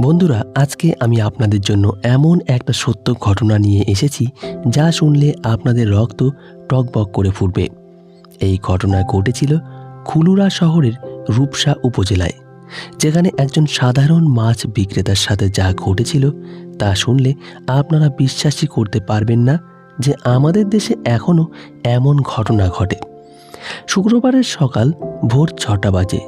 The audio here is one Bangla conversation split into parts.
বন্ধুরা, আজকে আমি আপনাদের জন্য এমন একটা সত্য ঘটনা নিয়ে এসেছি যা শুনলে আপনাদের রক্ত টকবক করে ফুটবে। এই ঘটনা ঘটেছিল খুলুরা শহরের রূপসা উপজেলায়, যেখানে একজন সাধারণ মাছ বিক্রেতার সাথে যা ঘটেছিল তা শুনলে আপনারা বিশ্বাসই করতে পারবেন না যে আমাদের দেশে এখনও এমন ঘটনা ঘটে। শুক্রবারের সকাল ভোর ছটা বাজে।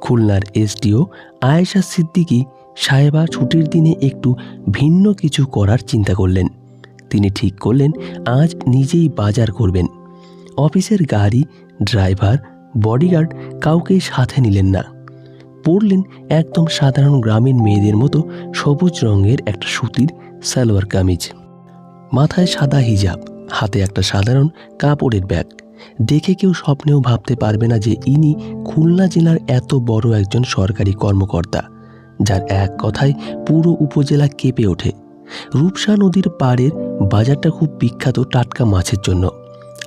খুলনার এসডিও আয়েশা সিদ্দিকী সাহেবা ছুটির দিনে একটু ভিন্ন কিছু করার চিন্তা করলেন। তিনি ঠিক করলেন, আজ নিজেই বাজার করবেন। অফিসের গাড়ি, ড্রাইভার, বডিগার্ড কাউকেই সাথে নিলেন না। পরলেন একদম সাধারণ গ্রামীণ মেয়েদের মতো সবুজ রঙের একটা সুতির সালোয়ার কামিজ। মাথায় সাদা হিজাব, হাতে একটা সাধারণ কাপড়ের ব্যাগ। দেখে কেউ স্বপ্নেও ভাবতে পারবে না যে ইনি খুলনা জেলার এত বড় একজন সরকারি কর্মকর্তা। যার এক কথায় পুরো উপজেলা কেঁপে ওঠে। রূপসা নদীর পাড়ের বাজারটা খুব বিখ্যাত টাটকা মাছের জন্য।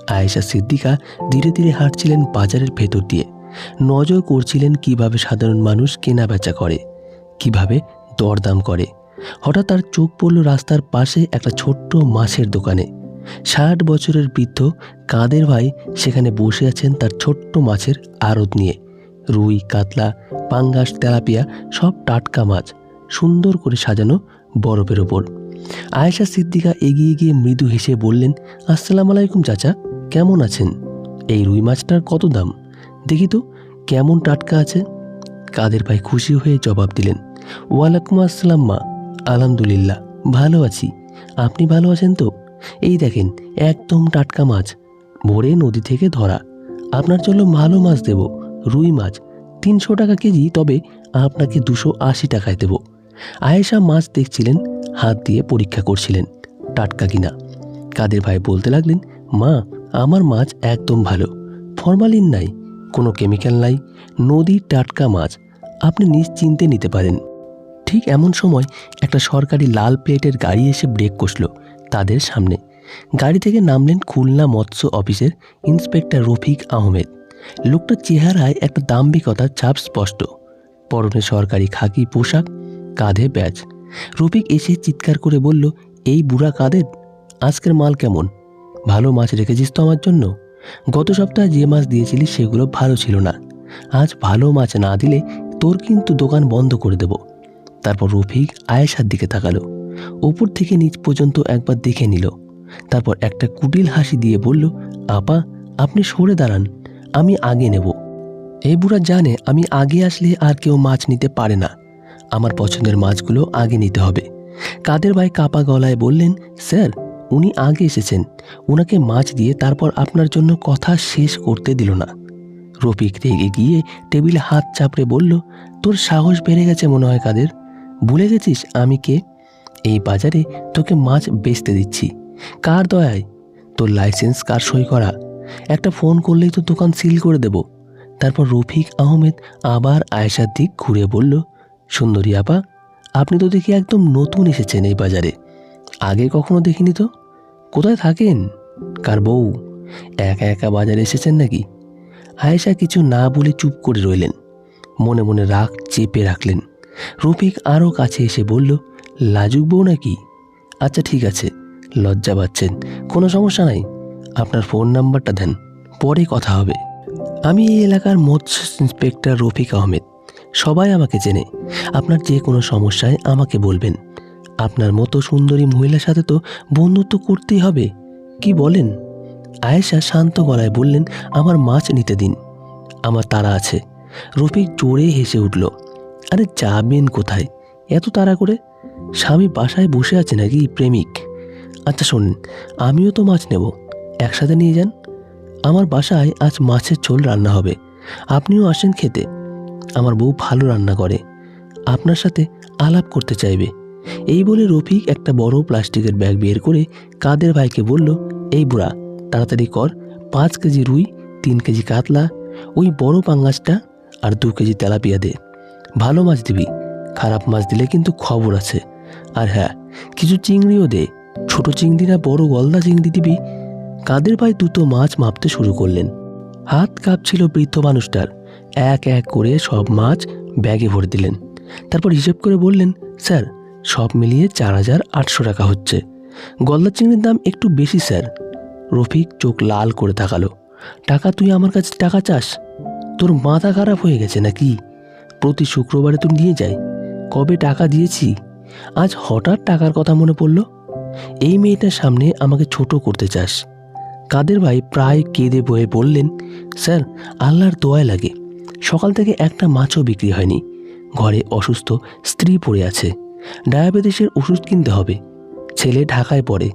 আয়েশা সিদ্দিকা ধীরে ধীরে হাঁটছিলেন বাজারের ভেতর দিয়ে। নজর করছিলেন কীভাবে সাধারণ মানুষ কেনা বেচা করে, কীভাবে দরদাম করে। হঠাৎ তার চোখ পড়ল রাস্তার পাশে একটা ছোট্ট মাছের দোকানে। ষাট বছরের বৃদ্ধ কাদের ভাই সেখানে বসে আছেন তার ছোট্ট মাছের আড়ত নিয়ে। রুই, কাতলা পাঙ্গাস, তেলাপিয়া, সব টাটকা মাছ, সুন্দর করে সাজানো বরফের ওপর। আয়েশা সিদ্দিকা এগিয়ে গিয়ে মৃদু হেসে বললেন, আসসালাম আলাইকুম চাচা, কেমন আছেন? এই রুই মাছটার কত দাম? দেখি তো, কেমন টাটকা আছে? কাদের ভাই খুশি হয়ে জবাব দিলেন, ওয়ালাইকুম আসসালাম মা, আলহামদুলিল্লাহ, ভালো আছি। আপনি ভালো আছেন তো? এই দেখেন, একদম টাটকা মাছ, ভোরে নদী থেকে ধরা। আপনার জন্য ভালো মাছ দেব, রুই মাছ তিনশো টাকা কেজি, তবে আপনাকে দুশো আশি টাকায় দেব। আয়েশা মাছ দেখছিলেন, হাত দিয়ে পরীক্ষা করছিলেন, টাটকা কিনা। কাদের ভাই বলতে লাগলেন, মা, আমার মাছ একদম ভালো, ফরমালিন নাই, কোনো কেমিক্যাল নাই, নদীর টাটকা মাছ, আপনি নিশ্চিন্তে নিতে পারেন। ঠিক এমন সময় একটা সরকারি লাল প্লেটের গাড়ি এসে ব্রেক কষল তাদের সামনে। গাড়ি থেকে নামলেন খুলনা মৎস্য অফিসের ইন্সপেক্টর রফিক আহমেদ। লোকটার চেহারায় একটা দাম্ভিকতার ছাপ স্পষ্ট। পরনে সরকারি খাকি পোশাক, কাঁধে ব্যাজ। রফিক এসে চিৎকার করে বলল, এই বুড়া কাদের? আজকের মাল কেমন? ভালো মাছ রেখেছিস তো আমার জন্য? গত সপ্তাহে যে মাছ দিয়েছিলি সেগুলো ভালো ছিল না। আজ ভালো মাছ না দিলে তোর কিন্তু দোকান বন্ধ করে দেব। তারপর রফিক আয়েশার দিকে তাকালো। ওপর থেকে নিচ পর্যন্ত একবার দেখে নিল। তারপর একটা কুটিল হাসি দিয়ে বলল, আপা, আপনি সরে দাঁড়ান। আমি আগে নেব। এই বুড়া জানে আমি আগে আসলে আর কেউ মাছ নিতে পারে না। আমার পছন্দের মাছগুলো আগে নিতে হবে। কাদের ভাই কাপা গলায় বললেন, স্যার, উনি আগে এসেছেন। ওনাকে মাছ দিয়ে তারপর আপনার জন্য কথা শেষ করতে দিল না। রফিক রেগে গিয়ে টেবিলে হাত চাপড়ে বলল, তোর সাহস বেড়ে গেছে মনে হয় কাদের? ভুলে গেছিস আমি কে? এই বাজারে তোকে মাছ বেচতে দিচ্ছি। কার দয়ায়? তোর লাইসেন্স কার সই করা? একটা ফোন করলেই তো দোকান সিল করে দেব। তারপর রফিক আহমেদ আবার আয়েশার দিক ঘুরে বলল, সুন্দরী আপা, আপনি তো দেখি একদম নতুন এসেছেন এই বাজারে। আগে কখনো দেখিনি তো? কোথায় থাকেন? কার বউ? একা একা বাজারে এসেছেন নাকি? আয়েশা কিছু না বলে চুপ করে রইলেন। মনে মনে রাগ চেপে রাখলেন। রফিক আরও কাছে এসে বলল, লাজুক বউ নাকি? আচ্ছা ঠিক আছে, লজ্জা পাচ্ছেন, কোনো সমস্যা নাই। আপনার ফোন নাম্বারটা দেন, পরে কথা হবে। আমি এই এলাকার মৎস্য ইন্সপেক্টর রফিক আহমেদ। সবাই আমাকে চেনে। আপনার যে কোনো সমস্যায় আমাকে বলবেন। আপনার মতো সুন্দরী মহিলার সাথে তো বন্ধুত্ব করতেই হবে। কি বলেন? আয়েশা শান্ত গলায় বললেন, আমার মাছ নিতে দিন। আমার তারা আছে। রফিক জোরে হেসে উঠল, আরে যাবেন কোথায়? এত তাড়া করে? স্বামী বাসায় বসে আছে নাকি প্রেমিক? আচ্ছা শোনেন, আমিও তো মাছ নেব। একসাথে নিয়ে যান। আমার বাসায় আজ মাছের ঝোল রান্না হবে। আপনিও আসেন খেতে। আমার বউ ভালো রান্না করে। আপনার সাথে আলাপ করতে চাইবে। এই বলে রফিক একটা বড় প্লাস্টিকের ব্যাগ বের করে কাদের ভাইকে বলল, এই বুড়া, তাড়াতাড়ি কর। পাঁচ কেজি রুই, তিন কেজি কাতলা, ওই বড় পাঙ্গাসটা আর দু কেজি তেলাপিয়া দে। ভালো মাছ দিবি। খারাপ মাছ দিলে কিন্তু খবর আছে। আর হ্যাঁ কিছু চিংড়িও দে। ছোট চিংড়ি না বড় গলদা চিংড়ি দিবি কাদের ভাই দুটো মাছ মাপতে শুরু করলেন? হাত কাঁপছিল বৃদ্ধ মানুষটার। এক এক করে সব মাছ ব্যাগে ভরে দিলেন। তারপর হিসেব করে বললেন, স্যার, সব মিলিয়ে চার হাজার আটশো টাকা হচ্ছে। গলদা চিংড়ির দাম একটু বেশি, স্যার। রফিক চোখ লাল করে তাকালো। টাকা, তুই আমার কাছে টাকা চাস? তোর মাথা খারাপ হয়ে গেছে নাকি? প্রতি শুক্রবারে তুই নিয়ে যাই। কবে টাকা দিয়েছি? আজ হঠাৎ টাকার কথা মনে পড়ল। এই মেয়েটার সামনে আমাকে ছোট করতে চাস। কাদের ভাই প্রায় কেঁদে বয়ে বললেন, স্যার, আল্লাহর দোয়ায় লাগে। সকাল থেকে একটা মাছও বিক্রি হয়নি। ঘরে অসুস্থ স্ত্রী পড়ে আছে। ডায়াবেটিসের ওষুধ কিনতে হবে। ছেলে ঢাকায় পড়ে।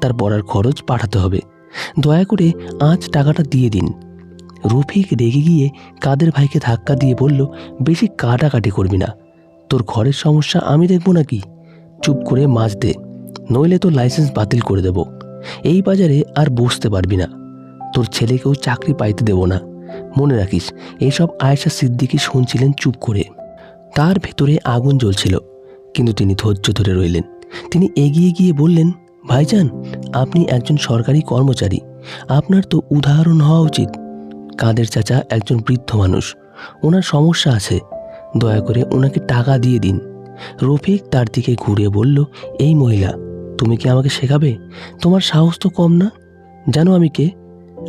তার পড়ার খরচ পাঠাতে হবে। দয়া করে আজ টাকাটা দিয়ে দিন। রফিক রেগে গিয়ে কাদের ভাইকে ধাক্কা দিয়ে বলল, বেশি কাটাকাটি করবি না। তোর ঘরের সমস্যা আমি দেখব নাকি? চুপ করে মাছ দে। নইলে তোর লাইসেন্স বাতিল করে দেব। এই বাজারে আর বসতে পারবি না। তোর ছেলেকেও চাকরি পাইতে দেব না। মনে রাখিস এইসব আয়েশা সিদ্দিকি শুনছিলেন চুপ করে। তার ভেতরে আগুন জ্বলছিল, কিন্তু তিনি ধৈর্য ধরে রইলেন। তিনি এগিয়ে গিয়ে বললেন, ভাইজান, আপনি একজন সরকারি কর্মচারী। আপনার তো উদাহরণ হওয়া উচিত। কাদের চাচা একজন বৃদ্ধ মানুষ। ওনার সমস্যা আছে। দয়া করে ওনাকে টাকা দিয়ে দিন। রফিক তার দিকে ঘুরে বলল, এই মহিলা তুমি কি আমাকে শেখাবে? তোমার সাহস তো কম না। জানো আমি কে?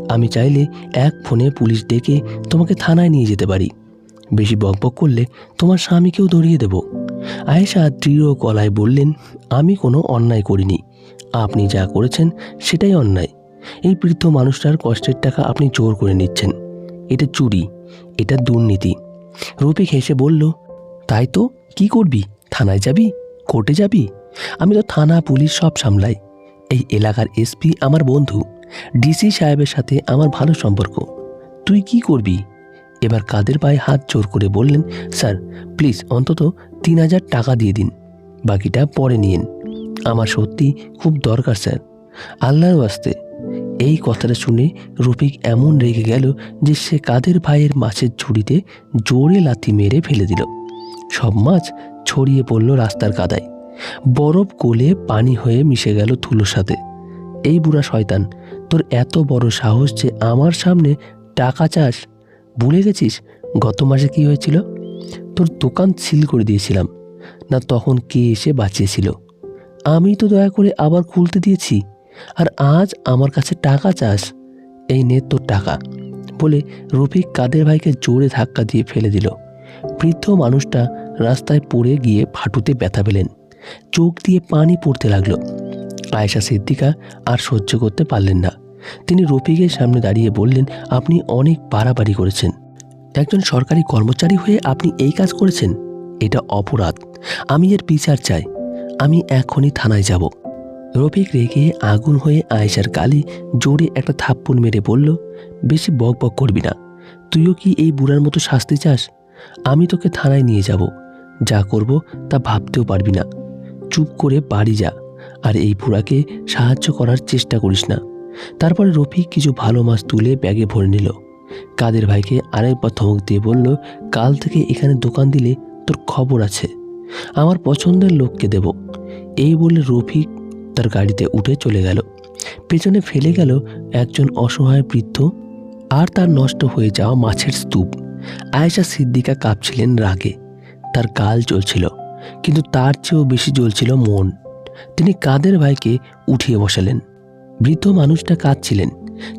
আমি চাইলে এক ফোনে পুলিশ ডেকে তোমাকে থানায় নিয়ে যেতে পারি। বেশি বকবক করলে তোমার স্বামীকেও ধরিয়ে দেব। আয়েশা দৃঢ় গলায় বললেন, আমি কোনো অন্যায় করিনি। আপনি যা করেছেন সেটাই অন্যায়। এই বৃদ্ধ মানুষটার কষ্টের টাকা আপনি জোর করে নিচ্ছেন। এটা চুরি, এটা দুর্নীতি। রফিক হেসে বলল, তাই তো? কি করবি? থানায় যাবি? কোর্টে যাবি? আমি তো থানা পুলিশ সব সামলাই। এই এলাকার এসপি আমার বন্ধু, ডিসি সাহেবের সাথে আমার ভালো সম্পর্ক। তুই কি করবি? এবার কাদের পায়ে হাত জোর করে বললেন, স্যার, প্লিজ অন্তত তিন হাজার টাকা দিয়ে দিন, বাকিটা পরে নিন আমার সত্যি খুব দরকার, স্যার। আল্লাহর আসতে এই কথাটা শুনে রফিক এমন রেগে গেল যে সে কাদের ভাইয়ের মাছের ঝুড়িতে জোরে লাথি মেরে ফেলে দিল। সব মাছ ছড়িয়ে পড়ল রাস্তার কাদায়। বরফ গলে পানি হয়ে মিশে গেল ধুলোর সাথে। এই বুড়া শয়তান, তোর এত বড় সাহস যে আমার সামনে টাকা চাস? ভুলে গেছিস গত মাসে কি হয়েছিল? তোর দোকান সিল করে দিয়েছিলাম, না তখন কে এসে বাঁচিয়েছিল? আমি তো দয়া করে আবার খুলতে দিয়েছি, আর আজ আমার কাছে টাকা চাস। এই নে তোর টাকা, বলে রফিক কাদের ভাইকে জোরে ধাক্কা দিয়ে ফেলে দিল। বৃদ্ধ মানুষটা রাস্তায় পড়ে গিয়ে ফাটুতে ব্যথা পেলেন। চোখ দিয়ে পানি পড়তে লাগল। আয়েশা সিদ্দিকা আর সহ্য করতে পারলেন না। তিনি রফিকের সামনে দাঁড়িয়ে বললেন, আপনি অনেক বাড়াবাড়ি করেছেন। একজন সরকারি কর্মচারী হয়ে আপনি এই কাজ করেছেন? এটা অপরাধ। আমি এর বিচার চাই। আমি এখনই থানায় যাব। রফিক রেগে আগুন হয়ে আয়েশার গালে জোরে একটা থাপ্পড় মেরে বলল, বেশি বক বক করবি না। তুইও কি এই বুড়ার মতো শাস্তি চাস? আমি তোকে থানায় নিয়ে যাব। যা করব তা ভাবতেও পারবি না। চুপ করে বাড়ি যা, আর এই বুড়াকে সাহায্য করার চেষ্টা করিস না। তারপরে রফিক কিছু ভালো মাছ তুলে ব্যাগে ভরে নিল। কাদের ভাইকে আরেকবার ধমক দিয়ে বলল, কাল থেকে এখানে দোকান দিলে তোর খবর আছে। আমার পছন্দের লোককে দেব। এই বলে রফিক তার গাড়িতে উঠে চলে গেল। পেছনে ফেলে গেল একজন অসহায় বৃদ্ধ, আর তার নষ্ট হয়ে যাওয়া মাছের স্তূপ। আয়েশা সিদ্দিকা কাঁপছিলেন রাগে। তার গাল জ্বলছিল কিন্তু তার চেয়েও বেশি জ্বলছিল মন। তিনি কাদের ভাইকে উঠিয়ে বসালেন? বৃদ্ধ মানুষটা কাঁদছিলেন।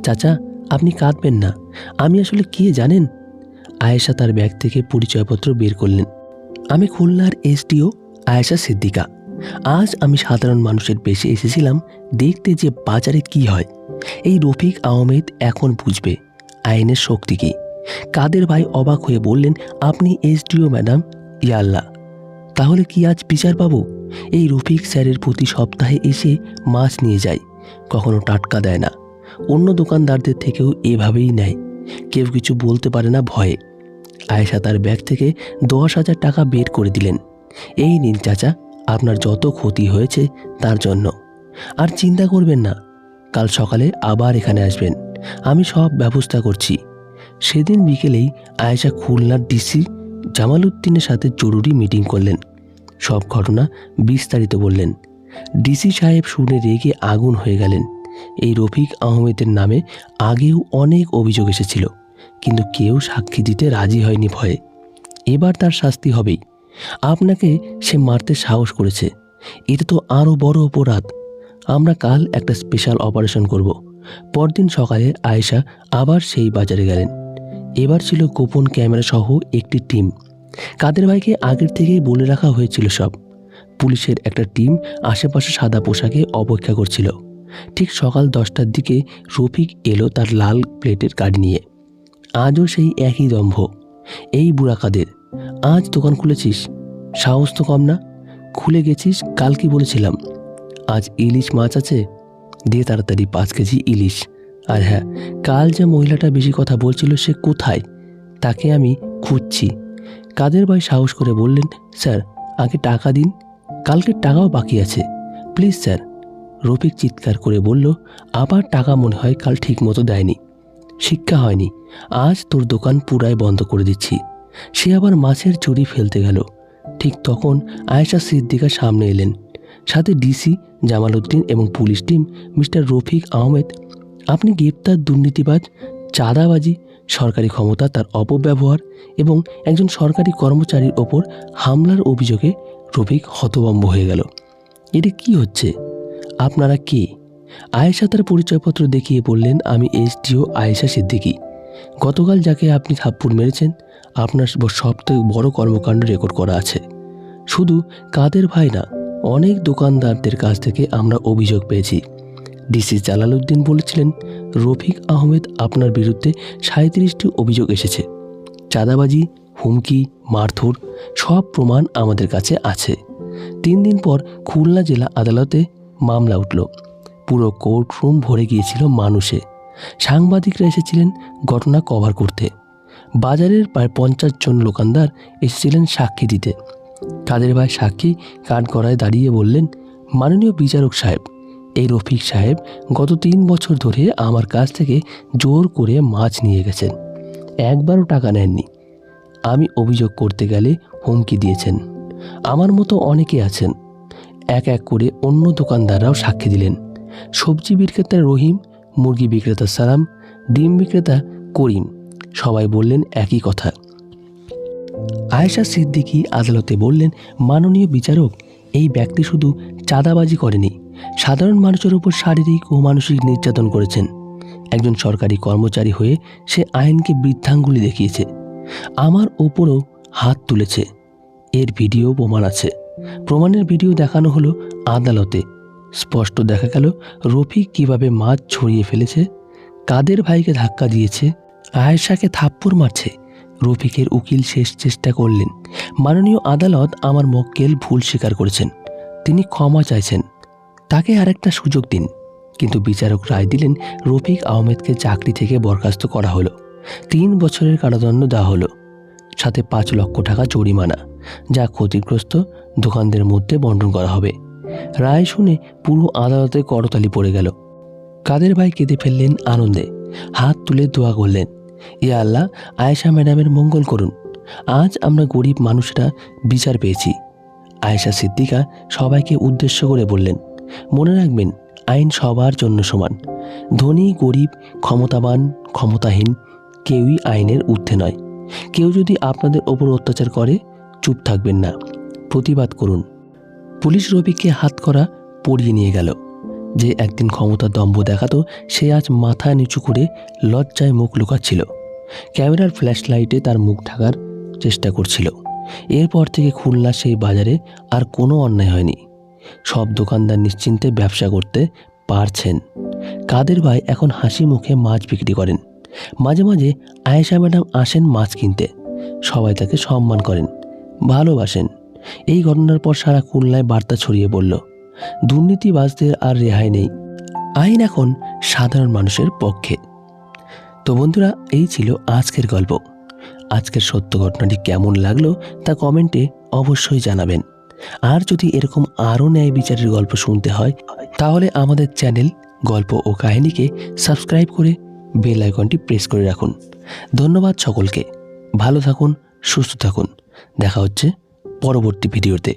চাচা, আপনি কাঁদবেন না। আমি আসলে কে জানেন? আয়েশা তার ব্যাগ থেকে পরিচয়পত্র বের করলেন। আমি খুলনার এসডিও আয়েশা সিদ্দিকা। আজ আমি সাধারণ মানুষের বেশে এসেছিলাম, দেখতে যে বাজারে কি হয়। এই রফিক আহমেদ এখন বুঝবে আইনের শক্তি কি। কাদের ভাই অবাক হয়ে বললেন, আপনি এসডিও, ম্যাডাম ইয়াল্লাহ তাহলে কি আজ বিচার পাবো? এই রফিক স্যারের প্রতি সপ্তাহে এসে মাছ নিয়ে যায়, কখনো টাটকা দেয় না। অন্য দোকানদারদের থেকেও এভাবেই নেয়। কেউ কিছু বলতে পারে না ভয়ে। আয়েশা তার ব্যাগ থেকে দশ হাজার টাকা বের করে দিলেন। এই নিন চাচা, আপনার যত ক্ষতি হয়েছে তার জন্য। আর চিন্তা করবেন না, কাল সকালে আবার এখানে আসবেন। আমি সব ব্যবস্থা করছি। সেদিন বিকেলেই আয়েশা খুলনার ডিসি জামালউদ্দিনের সাথে জরুরি মিটিং করলেন। সব ঘটনা বিস্তারিত বললেন। ডিসি সাহেব শুনে রেগে আগুন হয়ে গেলেন। এই রফিক আহমেদের নামে আগেও অনেক অভিযোগ এসেছিল, কিন্তু কেউ সাক্ষী দিতে রাজি হয়নি ভয়ে। এবার তার শাস্তি হবেই। আপনাকে সে মারতে সাহস করেছে। এটা তো আরও বড় অপরাধ। আমরা কাল একটা স্পেশাল অপারেশন করব। পরদিন সকালে আয়েশা আবার সেই বাজারে গেলেন। এবার ছিল গোপন ক্যামেরা সহ একটি টিম। কাদের ভাইকে আগের থেকেই বলে রাখা হয়েছিল সব। পুলিশের একটা টিম আশেপাশে সাদা পোশাকে অপেক্ষা করছিল। ঠিক সকাল দশটার দিকে রফিক এলো তার লাল প্লেটের গাড়ি নিয়ে। আজও সেই একই দম্ভ। এই বুড়া কাদের? আজ দোকান খুলেছিস? সাহস তো কম না। খুলে গেছিস? কাল কি বলেছিলাম? আজ ইলিশ মাছ আছে? দিয়ে তাড়াতাড়ি পাঁচ কেজি ইলিশ। আর হ্যাঁ কাল যে মহিলাটা বেশি কথা বলছিল সে কোথায়, তাকে আমি খুঁজছি। কাদের ভাই সাহস করে বললেন, স্যার, আগে টাকা দিন, কালকে টাকাও বাকি আছে। Please, sir. রফিক চিৎকার করে বলল, আবার টাকা মনে হয় কাল ঠিক মতো দেয়নি। শিক্ষা হয়নি। আজ তোর দোকান পুরাই বন্ধ করে দিচ্ছি। সে আবার মাছের চুরি ফেলতে গেল। ঠিক তখন আয়েশা সিদ্দিকা সামনে এলেন। সাথে ডিসি, জামালউদ্দিন এবং police team mister Rafiq Ahmed আপনি গ্রেপ্তার, দুর্নীতিবাজ, চাঁদাবাজি, সরকারি ক্ষমতা, তার অপব্যবহার এবং একজন সরকারি কর্মচারীর ওপর হামলার অভিযোগে রফিক হতভম্ব হয়ে গেল। এটা কি হচ্ছে? আপনারা কে? আয়েশা তার পরিচয়পত্র দেখিয়ে বললেন, আমি এসডিও আয়েশা সিদ্দিকী। গতকাল যাকে আপনি থাপ্পড় মেরেছেন, আপনার সব থেকে বড় কর্মকাণ্ড রেকর্ড করা আছে। শুধু কাদের ভাই না, অনেক দোকানদারদের কাছ থেকে আমরা অভিযোগ পেয়েছি। ডিসি জালালউদ্দিন বলেছিলেন, রফিক আহমেদ আপনার বিরুদ্ধে সাঁত্রিশটি অভিযোগ এসেছে। চাঁদাবাজি, হুমকি, মারধর, সব প্রমাণ আমাদের কাছে আছে। তিন দিন পর খুলনা জেলা আদালতে মামলা উঠল। পুরো কোর্টরুম ভরে গিয়েছিল মানুষে। সাংবাদিকরা এসেছিলেন ঘটনা কভার করতে। বাজারের প্রায় পঞ্চাশ জন দোকানদার এসেছিলেন সাক্ষী দিতে। কাদের ভাই সাক্ষী কাঠগড়ায় দাঁড়িয়ে বললেন, মাননীয় বিচারক সাহেব এই রফিক সাহেব গত তিন বছর ধরে আমার কাছ থেকে জোর করে মাছ নিয়ে গেছেন। একবারও টাকা নেননি। আমি অভিযোগ করতে গেলে হুমকি দিয়েছেন। আমার মতো অনেকে আছেন। এক এক করে অন্য দোকানদাররাও সাক্ষী দিলেন। সবজি বিক্রেতা রহিম, মুরগি বিক্রেতা সালাম, ডিম বিক্রেতা করিম, সবাই বললেন একই কথা। আয়েশা সিদ্দিকী আদালতে বললেন, মাননীয় বিচারক, এই ব্যক্তি শুধু চাঁদাবাজি করেনি সাধারণ মানুষের উপর শারীরিক ও মানসিক নির্যাতন করেছেন। একজন সরকারি কর্মচারী হয়ে সে আইনকে বৃদ্ধাঙ্গুলি দেখিয়েছে। আমার ওপরও হাত তুলেছে। এর ভিডিও প্রমাণ আছে। প্রমাণের ভিডিও দেখানো হলো আদালতে। স্পষ্ট দেখা গেল রফিক কীভাবে মাছ ছড়িয়ে ফেলেছে, কাদের ভাইকে ধাক্কা দিয়েছে, আয়েশাকে থাপ্পড় মারছে। রফিকের উকিল শেষ চেষ্টা করলেন। মাননীয় আদালত আমার মক্কেল ভুল স্বীকার করেছেন। তিনি ক্ষমা চাইছেন। তাকে আরেকটা সুযোগ দিন। কিন্তু বিচারক রায় দিলেন, রফিক আহমেদকে চাকরি থেকে বরখাস্ত করা হলো। তিন বছরের কারাদণ্ড দেওয়া হলো। সাথে পাঁচ লক্ষ টাকা জরিমানা, যা ক্ষতিগ্রস্ত দোকানদের মধ্যে বন্টন করা হবে। রায় শুনে পুরো আদালতে করতালি পড়ে গেল। কাদের ভাই কেঁদে ফেললেন আনন্দে। হাত তুলে দোয়া করলেন, ইয়া আল্লাহ, আয়েশা ম্যাডামের মঙ্গল করুন। আজ আমরা গরিব মানুষরা বিচার পেয়েছি। আয়েশা সিদ্দিকা সবাইকে উদ্দেশ্য করে বললেন মনে রাখবেন, আইন সবার জন্য সমান। ধনী, গরিব, ক্ষমতাবান, ক্ষমতাহীন কেউই আইনের ঊর্ধ্বে নয়। কেউ যদি আপনাদের ওপর অত্যাচার করে, চুপ থাকবেন না। প্রতিবাদ করুন। পুলিশ রবিকে হাত করা পড়িয়ে নিয়ে গেল। যে একদিন ক্ষমতার দম্ভ দেখাতো, সে আজ মাথা নিচু করে লজ্জায় মুখ লুকাচ্ছিল। ক্যামেরার ফ্ল্যাশ লাইটে তার মুখ ঢাকার চেষ্টা করছিল। এরপর থেকে খুলনা সেই বাজারে আর কোনো অন্যায় হয়নি। সব দোকানদার নিশ্চিন্তে ব্যবসা করতে পারছেন। কাদের ভাই এখন হাসি মুখে মাছ বিক্রি করেন। মাঝে মাঝে আয়েশা ম্যাডাম আসেন মাছ কিনতে। সবাই তাকে সম্মান করেন, ভালোবাসেন। এই ঘটনার পর সারা খুলনায় বার্তা ছড়িয়ে পড়ল। দুর্নীতিবাজদের আর রেহাই নেই। আইন এখন সাধারণ মানুষের পক্ষে। তো বন্ধুরা, এই ছিল আজকের গল্প। আজকের সত্য ঘটনাটি কেমন লাগল তা কমেন্টে অবশ্যই জানাবেন। আর যদি এরকম আরও ন্যায় বিচারের গল্প শুনতে হয়, তাহলে আমাদের চ্যানেল গল্প ও কাহিনীকে সাবস্ক্রাইব করে বেল আইকনটি প্রেস করে রাখুন। ধন্যবাদ সকলকে। ভালো থাকুন, সুস্থ থাকুন। দেখা হচ্ছে পরবর্তী ভিডিওতে।